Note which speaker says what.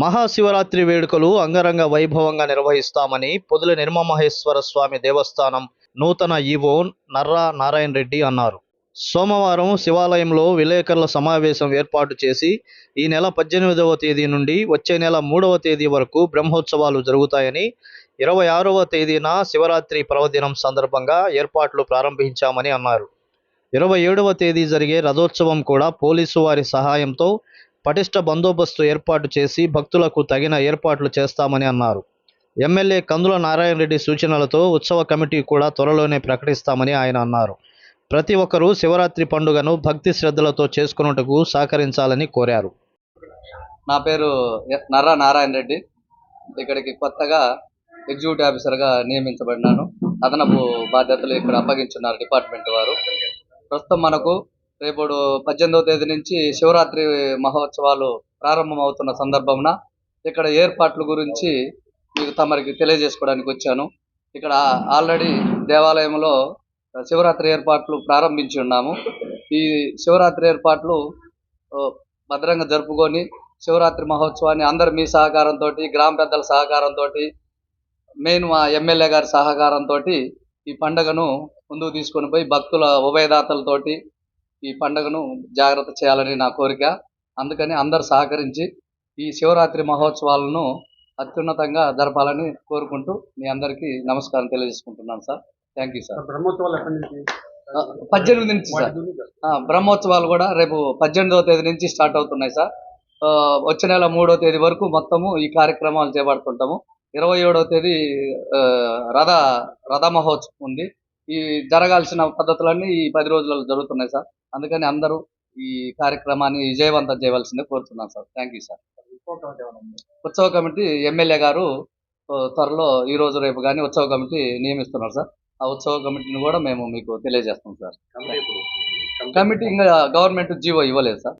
Speaker 1: మహాశివరాత్రి వేడుకలు అంగరంగ వైభవంగా నిర్వహిస్తామని పొదుల నిర్మమహేశ్వర స్వామి దేవస్థానం నూతన ఈవో నర్రా నారాయణ రెడ్డి అన్నారు. సోమవారం శివాలయంలో విలేకరుల సమావేశం ఏర్పాటు చేసి ఈ నెల పద్దెనిమిదవ తేదీ నుండి వచ్చే నెల మూడవ తేదీ వరకు బ్రహ్మోత్సవాలు జరుగుతాయని ఇరవై ఆరవ తేదీన శివరాత్రి పర్వదినం సందర్భంగా ఏర్పాట్లు ప్రారంభించామని అన్నారు. ఇరవై ఏడవ తేదీ జరిగే రథోత్సవం కూడా పోలీసు వారి సహాయంతో పటిష్ట బందోబస్తు ఏర్పాటు చేసి భక్తులకు తగిన ఏర్పాట్లు చేస్తామని అన్నారు. ఎమ్మెల్యే కందుల నారాయణ రెడ్డి సూచనలతో ఉత్సవ కమిటీ కూడా త్వరలోనే ప్రకటిస్తామని ఆయన అన్నారు. ప్రతి ఒక్కరూ శివరాత్రి పండుగను భక్తి శ్రద్ధలతో చేసుకున్నట్టుకు సహకరించాలని కోరారు.
Speaker 2: నా పేరు ఎ- నర్రా నారాయణ రెడ్డి. ఇక్కడికి కొత్తగా ఎగ్జిక్యూటివ్ ఆఫీసర్గా నియమించబడినాను. అదనపు బాధ్యతలు ఇక్కడ అప్పగించున్నారు డిపార్ట్మెంట్ వారు. ప్రస్తుతం మనకు రేపు పద్దెనిమిదవ తేదీ నుంచి శివరాత్రి మహోత్సవాలు ప్రారంభమవుతున్న సందర్భమున ఇక్కడ ఏర్పాట్ల గురించి మీకు తమరికి తెలియజేసుకోవడానికి వచ్చాను. ఇక్కడ ఆల్రెడీ దేవాలయంలో శివరాత్రి ఏర్పాట్లు ప్రారంభించి ఉన్నాము. ఈ శివరాత్రి ఏర్పాట్లు భద్రంగా జరుపుకొని శివరాత్రి మహోత్సవాన్ని అందరు మీ సహకారంతో గ్రామ పెద్దల సహకారంతో మెయిన్ మా ఎమ్మెల్యే గారి సహకారంతో ఈ పండుగను ముందుకు తీసుకొని పోయి భక్తుల ఉభయదాతలతోటి ఈ పండుగను జాగ్రత్త చేయాలని నా కోరిక. అందుకని అందరు సహకరించి ఈ శివరాత్రి మహోత్సవాలను అత్యున్నతంగా జరపాలని కోరుకుంటూ మీ అందరికీ నమస్కారం తెలియజేసుకుంటున్నాను సార్. థ్యాంక్ యూ సార్
Speaker 3: బ్రహ్మోత్సవాలు ఎక్కడి నుంచి?
Speaker 2: పద్దెనిమిది నుంచి సార్ బ్రహ్మోత్సవాలు కూడా రేపు పద్దెనిమిదవ తేదీ నుంచి స్టార్ట్ అవుతున్నాయి సార్ వచ్చే నెల మూడవ తేదీ వరకు మొత్తము ఈ కార్యక్రమాలు చేపడుతుంటాము. ఇరవై ఏడవ తేదీ రథ రథ మహోత్సవం ఉంది. ఈ జరగాల్సిన పద్ధతులన్నీ ఈ పది రోజులలో జరుగుతున్నాయి సార్. అందుకని అందరూ ఈ కార్యక్రమాన్ని విజయవంతం చేయవలసిందే కోరుతున్నాను సార్. థ్యాంక్ యూ సార్ ఉత్సవ కమిటీ ఎమ్మెల్యే గారు త్వరలో ఈ రోజు రేపు కానీ ఉత్సవ కమిటీ నియమిస్తున్నారు సార్. ఆ ఉత్సవ కమిటీని కూడా మేము మీకు తెలియజేస్తాం సార్. కమిటీ ఇంకా గవర్నమెంట్ జీవో ఇవ్వలేదు సార్.